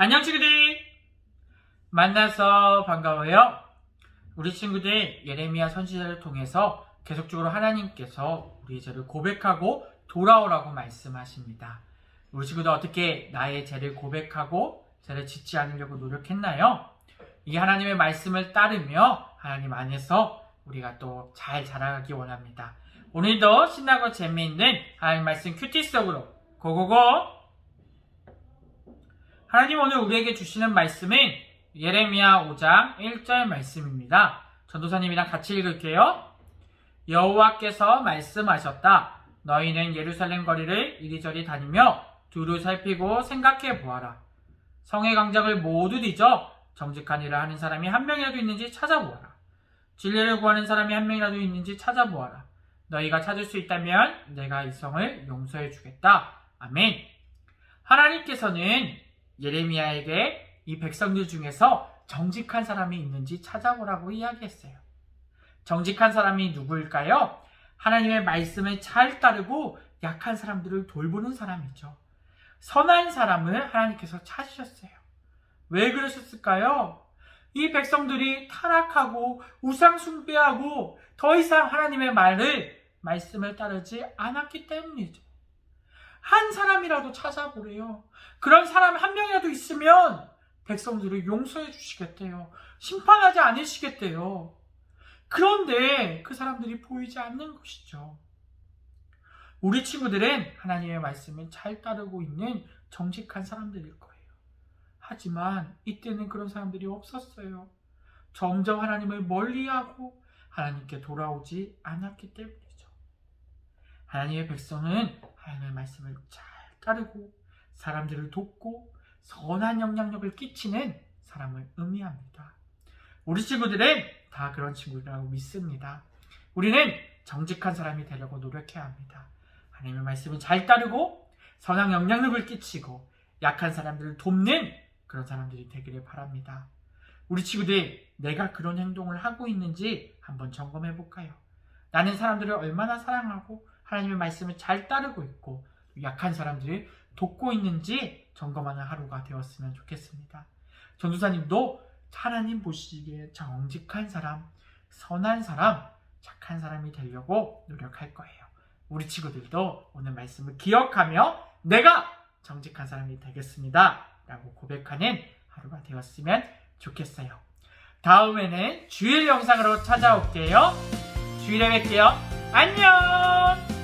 안녕 친구들! 만나서 반가워요. 우리 친구들 예레미야 선지자를 통해서 계속적으로 하나님께서 우리의 죄를 고백하고 돌아오라고 말씀하십니다. 우리 친구들 어떻게 나의 죄를 고백하고 죄를 짓지 않으려고 노력했나요? 이 하나님의 말씀을 따르며 하나님 안에서 우리가 또 잘 자라가기 원합니다. 오늘도 신나고 재미있는 하나님 말씀 큐티 속으로 고고고! 하나님 오늘 우리에게 주시는 말씀은 예레미야 5장 1절 말씀입니다. 전도사님이랑 같이 읽을게요. 여호와께서 말씀하셨다. 너희는 예루살렘 거리를 이리저리 다니며 두루 살피고 생각해 보아라. 성의 강적을 모두 뒤져 정직한 일을 하는 사람이 한 명이라도 있는지 찾아보아라. 진리를 구하는 사람이 한 명이라도 있는지 찾아보아라. 너희가 찾을 수 있다면 내가 이 성을 용서해 주겠다. 아멘. 하나님께서는 예레미야에게 이 백성들 중에서 정직한 사람이 있는지 찾아보라고 이야기했어요. 정직한 사람이 누구일까요? 하나님의 말씀을 잘 따르고 약한 사람들을 돌보는 사람이죠. 선한 사람을 하나님께서 찾으셨어요. 왜 그러셨을까요? 이 백성들이 타락하고 우상숭배하고 더 이상 하나님의 말을 말씀을 따르지 않았기 때문이죠. 한 사람이라도 찾아보래요. 그런 사람 한 명이라도 있으면 백성들을 용서해 주시겠대요. 심판하지 않으시겠대요. 그런데 그 사람들이 보이지 않는 것이죠. 우리 친구들은 하나님의 말씀을 잘 따르고 있는 정직한 사람들일 거예요. 하지만 이때는 그런 사람들이 없었어요. 점점 하나님을 멀리하고 하나님께 돌아오지 않았기 때문이죠. 하나님의 백성은 하나님의 말씀을 잘 따르고 사람들을 돕고 선한 영향력을 끼치는 사람을 의미합니다. 우리 친구들은 다 그런 친구들이라고 믿습니다. 우리는 정직한 사람이 되려고 노력해야 합니다. 하나님의 말씀을 잘 따르고 선한 영향력을 끼치고 약한 사람들을 돕는 그런 사람들이 되기를 바랍니다. 우리 친구들 내가 그런 행동을 하고 있는지 한번 점검해 볼까요? 나는 사람들을 얼마나 사랑하고 하나님의 말씀을 잘 따르고 있고 약한 사람들을 돕고 있는지 점검하는 하루가 되었으면 좋겠습니다. 전도사님도 하나님 보시기에 정직한 사람, 선한 사람, 착한 사람이 되려고 노력할 거예요. 우리 친구들도 오늘 말씀을 기억하며 내가 정직한 사람이 되겠습니다. 라고 고백하는 하루가 되었으면 좋겠어요. 다음에는 주일 영상으로 찾아올게요. 주일에 뵐게요. 안녕!